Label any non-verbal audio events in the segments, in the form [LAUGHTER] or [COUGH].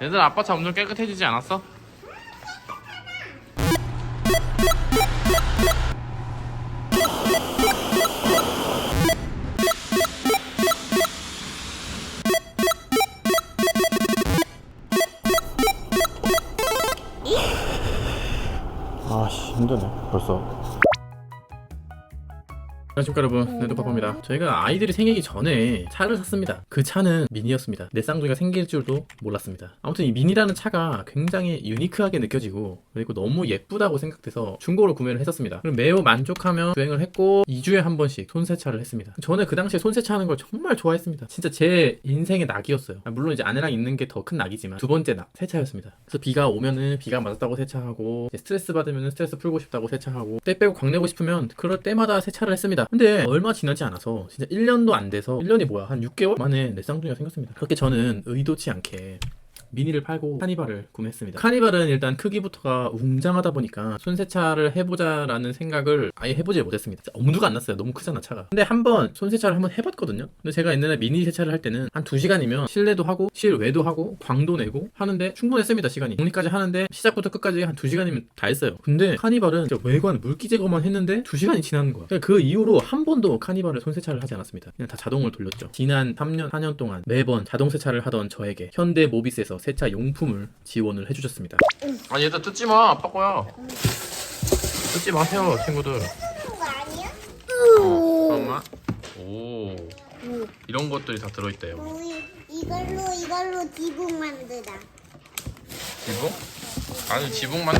얘들 아빠 차 엄청 깨끗해지지 않았어? 아씨 힘드네 벌써 안녕하십니까 여러분 네도파파입니다. 저희가 아이들이 생기기 전에 차를 샀습니다. 그 차는 미니였습니다. 내 쌍둥이가 생길 줄도 몰랐습니다. 아무튼 이 미니라는 차가 굉장히 유니크하게 느껴지고 그리고 너무 예쁘다고 생각돼서 중고로 구매를 했었습니다. 그리고 매우 만족하며 주행을 했고 2주에 한 번씩 손세차를 했습니다. 저는 그 당시에 손세차 하는 걸 정말 좋아했습니다. 진짜 제 인생의 낙이었어요. 아, 물론 이제 아내랑 있는 게 더 큰 낙이지만 두 번째 낙 세차였습니다. 그래서 비가 오면은 비가 맞았다고 세차하고 스트레스 받으면 스트레스 풀고 싶다고 세차하고 때 빼고 광내고 싶으면 그럴 때마다 세차를 했습니다 근데 얼마 지나지 않아서 진짜 1년도 안 돼서 1년이 뭐야? 한 6개월 만에 내 쌍둥이가 생겼습니다. 그렇게 저는 의도치 않게 미니를 팔고 카니발을 구매했습니다. 카니발은 일단 크기부터가 웅장하다 보니까 손세차를 해보자라는 생각을 아예 해보지 못했습니다. 엄두가 안 났어요. 너무 크잖아 차가. 근데 한번 손세차를 한번 해봤거든요. 근데 제가 옛날에 미니 세차를 할 때는 한 2시간이면 실내도 하고 실외도 하고 광도 내고 하는데 충분했습니다 시간이. 정리까지 하는데 시작부터 끝까지 한 2시간이면 다 했어요. 근데 카니발은 외관 물기 제거만 했는데 2시간이 지나는 거야. 그러니까 그 이후로 한 번도 카니발을 손세차를 하지 않았습니다. 그냥 다 자동을 돌렸죠. 지난 3년, 4년 동안 매번 자동 세차를 하던 저에게 현대 모비스에서 세차 용품을 지원을 해주셨습니다. 아 얘들 뜯지 마 아빠 거야. 뜯지 마세요 친구들. 그거 아니야? 잠깐만. 오 이런 것들이 다 들어있대요. 우리 이걸로 이걸로 지붕 만들다. 지붕? 아니 지붕 만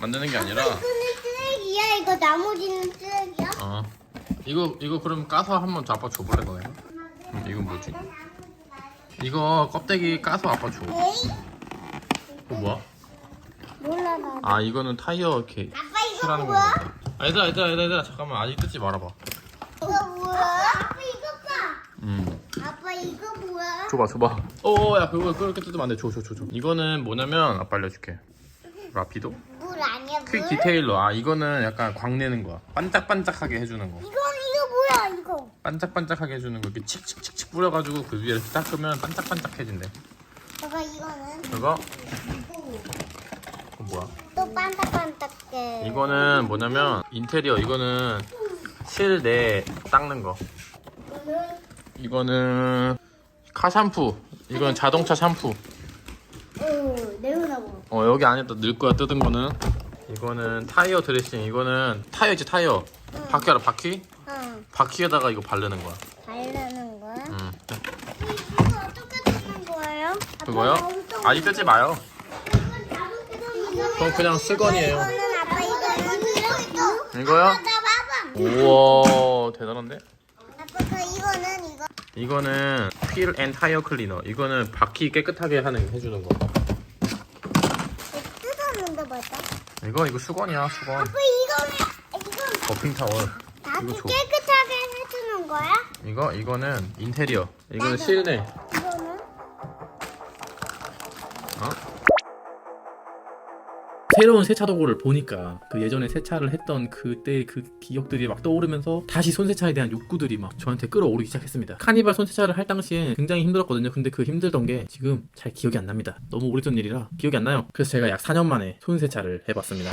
만드는 게 아니라. 이거는 쓰레기야. 이거 나머지는 쓰레기야. 어 이거 이거 그럼 까서 한번 아빠 줘볼래 너네? 음, 이건 뭐지? 이거 껍데기 까서 아빠 줘. 에이? 이거 뭐야? 몰라 나. 아 이거는 타이어 이렇게 아빠 이거 칠하는 뭐야? 아 얘들아 얘들아 얘들아 얘들아 잠깐만 아직 뜯지 말아봐. 이거 뭐야? 아빠 이거 봐. 음. 아빠 이거 뭐야? 줘봐 줘봐 어야 그거 그렇게 뜯으면 안 돼 줘 줘 줘 줘 이거는 뭐냐면 아빠 알려줄게 라피도 물 아니야 물? 퀵 디테일러 아 이거는 약간 광 내는 거야 반짝반짝하게 해주는 거 이건 이거? 반짝반짝하게 해주는 거. 이렇게 칙칙칙칙 뿌려가지고 그 위에 이렇게 닦으면 반짝반짝해진대. 저거 이거는 그거? 그거 뭐야? 또 반짝반짝해. 이거는 뭐냐면 인테리어. 이거는 실내 닦는 거. 이거는 카 샴푸. 이건 자동차 샴푸. 어 여기 안에다 넣을 거야 뜯은 거는. 이거는 타이어 드레싱. 이거는 타이어지 타이어. 바퀴 알아 바퀴? 응 바퀴에다가 이거 바르는 거야 바르는 거야? 음. 이거 어떻게 쓰는 거예요? 그거요? 아직 뜯지 마요 그건 그냥 수건이에요 이거는 아빠 이거는 이거요? 아빠 나 봐봐. 우와 대단한데? 아빠 그 이거는 이거. 이거는 휠 앤 타이어 클리너 이거는 바퀴 깨끗하게 하는 해주는 거 뜯었는데 맞다. 이거 이거 수건이야 수건 아빠 이거는 이건 버핑 타월 바퀴 이거 줘 해주는 거야? 이거 이거는 인테리어 이거는. 실내 이거는? 어? 새로운 세차 도구를 보니까 그 예전에 세차를 했던 그때 그 기억들이 막 떠오르면서 다시 손세차에 대한 욕구들이 막 저한테 끌어오르기 시작했습니다. 카니발 손세차를 할 당시엔 굉장히 힘들었거든요. 근데 그 힘들던 게 지금 잘 기억이 안 납니다. 너무 오래전 일이라 기억이 안 나요. 그래서 제가 약 4년 만에 손세차를 해봤습니다.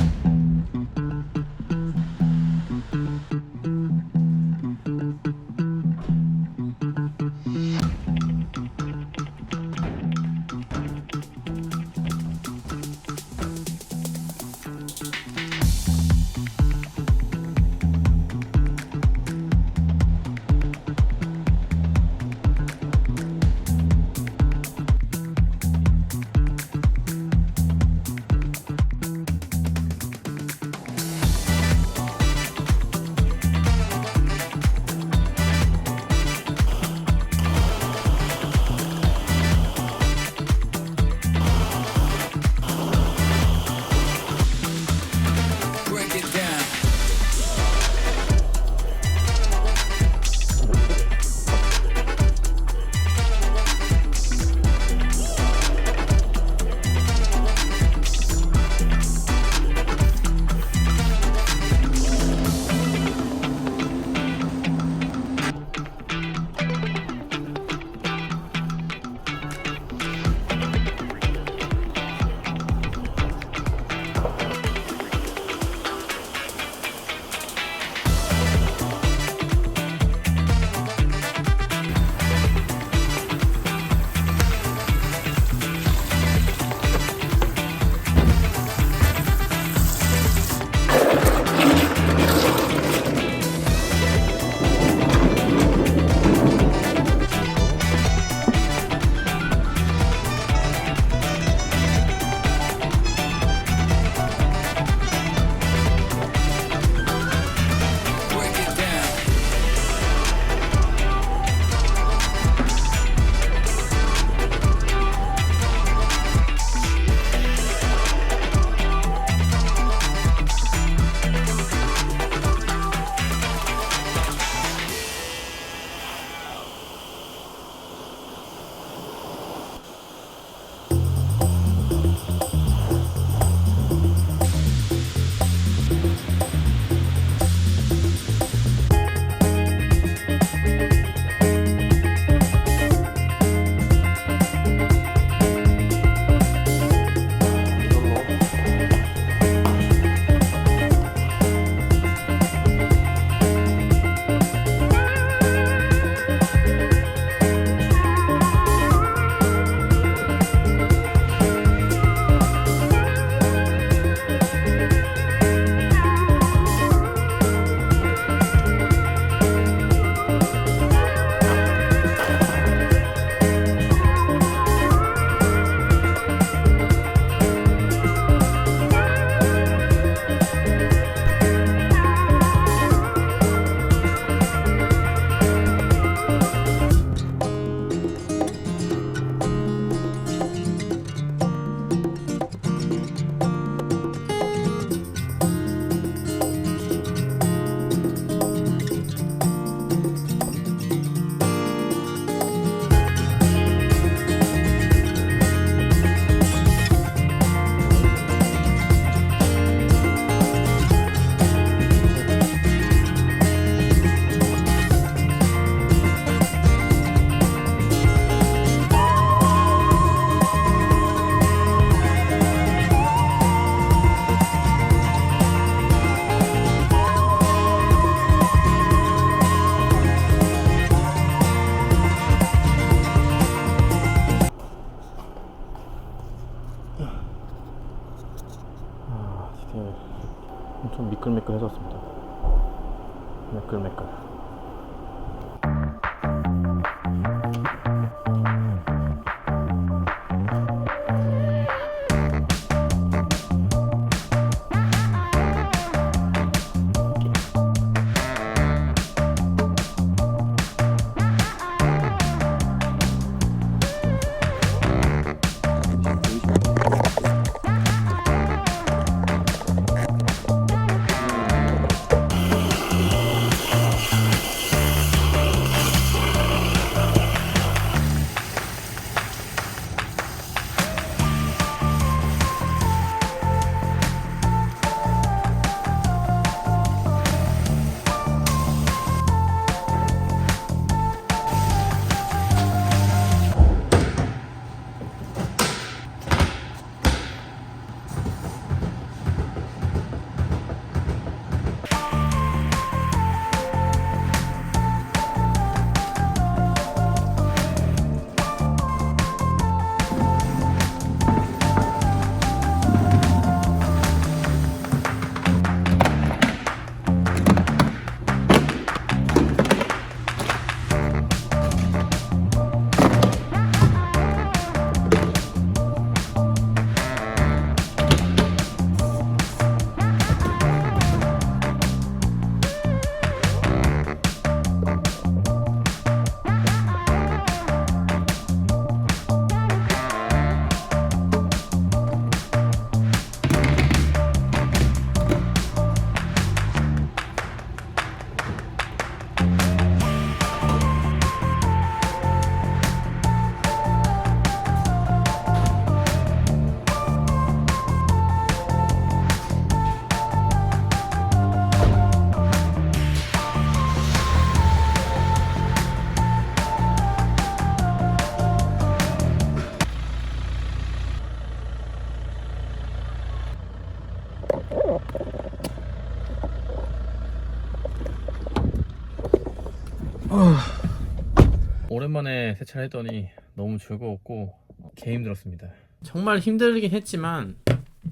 오랜만에 세차를 했더니 너무 즐거웠고 개 힘들었습니다. 정말 힘들긴 했지만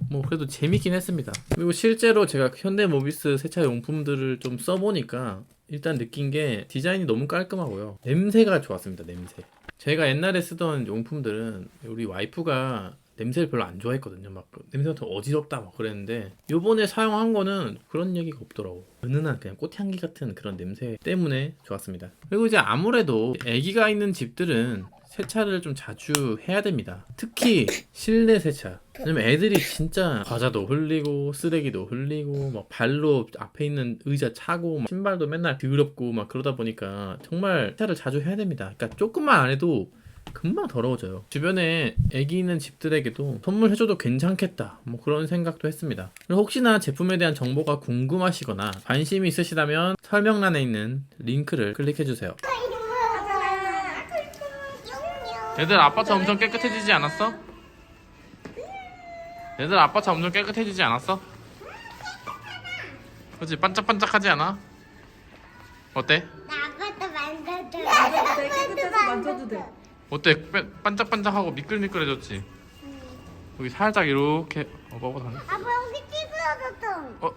뭐 그래도 재밌긴 했습니다. 그리고 실제로 제가 현대모비스 세차 용품들을 좀 써보니까 일단 느낀 게 디자인이 너무 깔끔하고요. 냄새가 좋았습니다. 냄새. 제가 옛날에 쓰던 용품들은 우리 와이프가 냄새를 별로 안 좋아했거든요. 막 냄새가 더 어지럽다 막 그랬는데 요번에 사용한 거는 그런 얘기가 없더라고. 은은한 그냥 꽃향기 같은 그런 냄새 때문에 좋았습니다. 그리고 이제 아무래도 아기가 있는 집들은 세차를 좀 자주 해야 됩니다. 특히 실내 세차. 왜냐면 애들이 진짜 과자도 흘리고 쓰레기도 흘리고 막 발로 앞에 있는 의자 차고 막 신발도 맨날 더럽고 막 그러다 보니까 정말 세차를 자주 해야 됩니다. 그러니까 조금만 안 해도 금방 더러워져요. 주변에 애기 있는 집들에게도 선물해줘도 괜찮겠다. 뭐 그런 생각도 했습니다. 그리고 혹시나 제품에 대한 정보가 궁금하시거나 관심이 있으시다면 설명란에 있는 링크를 클릭해주세요. 얘들 아빠 차 엄청 깨끗해지지 않았어? 얘들 아빠 차 엄청 깨끗해지지 않았어? 그렇지 반짝반짝하지 않아? 어때? 나 아빠도 만져줘. 깨끗해서 만져도 돼. 어때? 빼- 반짝반짝하고 미끌미끌해졌지? 여기 살짝 이렇게 어 다니 아빠 여기 찌그러졌어. 어?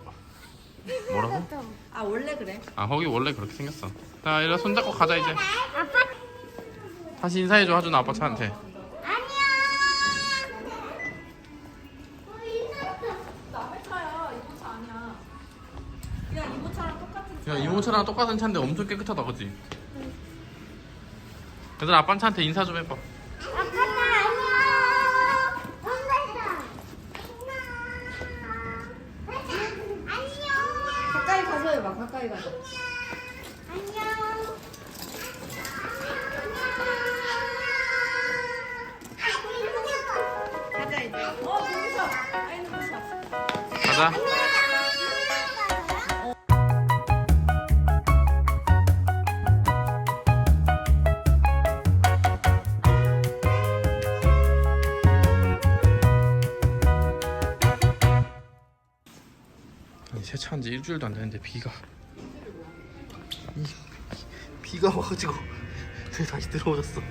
뭐라고? 아 원래 그래. 아 거기 원래 그렇게 생겼어 자 이리 손잡고 가자 이제 아빠 다시 인사해줘 하준아 아빠 차한테 안녕. 남의 차야. 이모 차 아니야. 그냥 이모 차랑 똑같은 차. 야 이모 차랑 똑같은 차인데 엄청 깨끗하다 그치? 얘들 아빠 차한테 인사 좀 해봐 아빠 나 안녕. 엄마다. 안녕. 가까이 가서 해봐. 가까이 가서. 안녕. 가자 이제. 어 눈부셔. 아이 눈부셔. 가자 지 일주일도 안 됐는데 비가. 이, 비가 와가지고 [LAUGHS] 다시 들어오졌어